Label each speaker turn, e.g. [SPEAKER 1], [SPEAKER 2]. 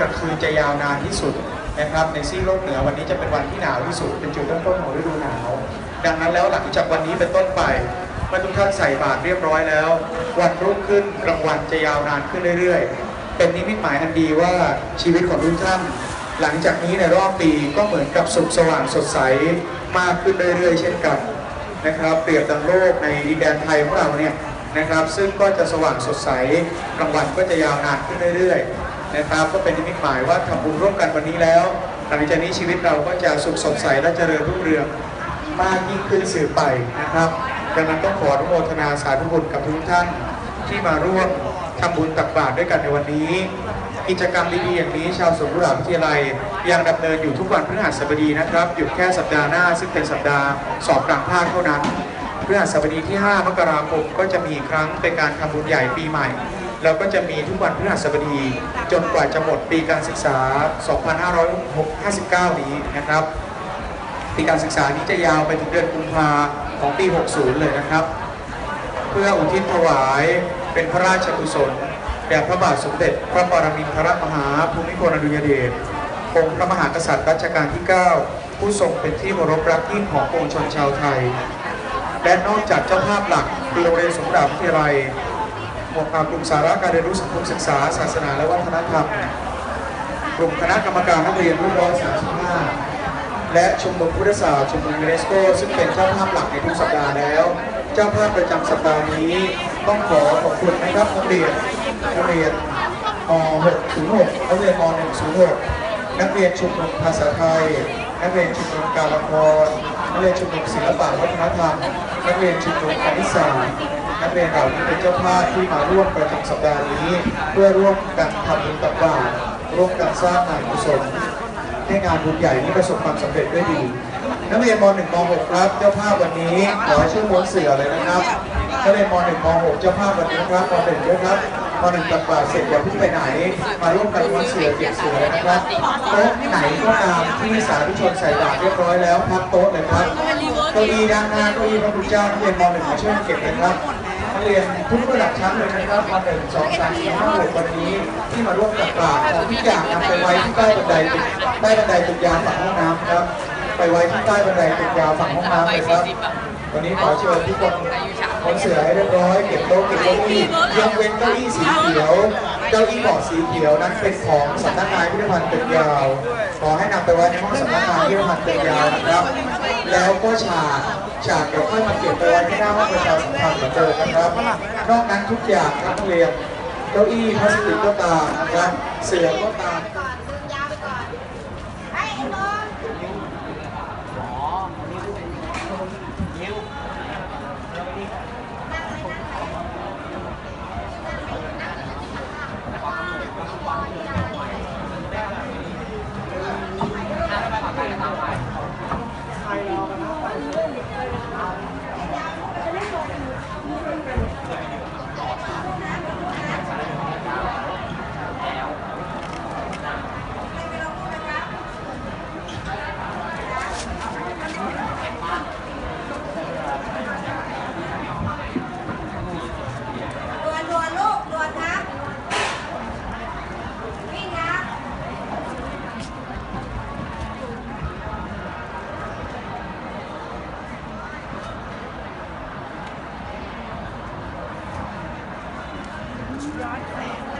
[SPEAKER 1] กับคืนจะยาวนานที่สุดนะครับในซีโลกเหนือวันนี้จะเป็นวันที่หนาวที่สุด เป็นจุดเริ่มต้นของฤดูหนาว ดังนั้นแล้วหลังจากวันนี้เป็นต้นไปเมื่อทุกท่านใส่บาตรเรียบร้อยแล้ว วันรุ่งขึ้นกลางวันจะยาวนานขึ้นเรื่อยๆ เป็นนิมิตหมายอันดีว่าชีวิตของทุกท่าน หลังจากนี้ในรอบปีก็เหมือนกับสุขสว่างสดใสมากขึ้นเรื่อยๆ เช่นกันนะครับ เปรียบดังโลกในดินแดนไทยของเราเนี่ยนะครับ ซึ่งก็จะสว่างสดใสกลางวันก็จะยาวนานขึ้นเรื่อยๆ นะครับ ก็เป็นนิมิตหมายว่าทำบุญร่วมกันวันนี้แล้วหลังจากนี้ชีวิตเราก็จะสุขสดใสและเจริญรุ่งเรืองมากยิ่งขึ้นสืบไปนะครับดังนั้นต้องขออนุโมทนาสาธุบุญกับทุกท่านที่มาร่วมทำบุญตักบาตรด้วยกันในวันนี้ กิจกรรมดีๆอย่างนี้ชาวสวนกุหลาบวิทยาลัย ยังดำเนินอยู่ทุกวันพฤหัสบดีนะครับหยุดแค่สัปดาห์หน้า ซึ่งเป็นสัปดาห์สอบกลางภาคเท่านั้นพฤหัสบดีที่ 5 มกราคมก็จะมีอีกครั้งเป็นการทำบุญใหญ่ปีใหม่ แล้วก็จะมีทุกวันพฤหัสบดี จนกว่าจะหมดปีการศึกษา 2559 นี้นะครับ ปีการศึกษานี้จะยาวไปถึงเดือนกุมภาของปี 60 เลยนะครับ เพื่ออุทิศถวายเป็นพระราชกุศลแด่พระบาทสมเด็จ พระปรมินทรมหาภูมิพลอดุลยเดชองค์พระมหากษัตริย์รัชกาลที่ 9 ผู้ทรงเป็นที่เคารพรักยิ่งของปวงชนชาวไทย และนอกจากเจ้าภาพหลักคือโรงเรียนสงขลาวิทยาลัย วดความกลุ่มสาระการเรียนรู้สังคมศึกษา ศาสนาและวัฒนธรรมกลุ่มคณะกรรมการนักเรียนรุ่น135และชมรมพุทธศาสตร์ชมรมยูเนสโกซึ่งเป็นเจ้าภาพหลักในทุกสัปดาห์แล้ว เจ้าภาพประจำสัปดาห์นี้ต้องขอขอบคุณนะครับนักเรียนนักเรียนม .606 นักเรียนม .106 นักเรียนชมรมภาษาไทย นักเรียนชมรมการละครนักเรียนชมรมศิลปะวัฒนธรรม นักเรียนชมรมคณิตศาสตร์ นักเรียนเหล่านี้เป็นเจ้าภาพที่มาร่วมประจำสัปดาห์นี้ เพื่อร่วมกันทำบุญตักบาตรร่วมกันสร้างงานกุศลให้งานบุญใหญ่นี้ประสบความสำเร็จด้วยดี นักเรียนม .1 ม .6 ครับ เจ้าภาพวันนี้ขอให้ช่วยม้วนเสือเลยนะครับนักเรียนม .1 ม .6 เจ้าภาพวันนี้ครับม .1 ด้วยครับม .1 ตักบาตรเสร็จอย่าเพิ่งไปไหน มาร่วมกันม้วนเสือเก็บเสือเลยนะครับโต๊ะไหนก็ตามที่สาธุชนใส่บาตรเรียบร้อยแล้วพับโต๊ะเลยครับเก้าอี้ด้านหน้าเก้าอี้พระคุณเจ้านักเรียนม .1 มาช่วยเก็บเลยครับ นักเรียนทุกระดับชั้นเลยนะครับมาหนึ่งสองสามสี่ห้าหกวันนี้ที่มาร่วมตักบาตรของทุกอย่างนำไปไว้ที่ใต้บันไดใต้บันไดตึกยาวฝั่งห้องน้ำครับ ไปไว้ที่ใต้บันไดตึกยาวฝั่งห้องน้ำเลยครับวันนี้ขอเชิญทุกคน คนเสือให้เรียบร้อยเก็บโต๊ะเก็บเก้าอี้ยกเว้นเก้าอี้สีเขียวเก้าอี้เบาะสีเขียวนั้นเป็นของสำนักงานพิพิธภัณฑ์ตึกยาว ขอให้นำไปไว้ในห้องสำนักงานพิพิธภัณฑ์ตึกยาวนะครับ แล้วก็ฉากฉากเดี๋ยวค่อยมาเก็บไปไว้ที่หน้าห้องประชาสัมพันธ์เหมือนเดิมนะครับ นอกนั้นทุกอย่างครับนักเรียนเก้าอี้พลาสติกก็ตามนะครับเสือก็ตาม
[SPEAKER 2] broadcast.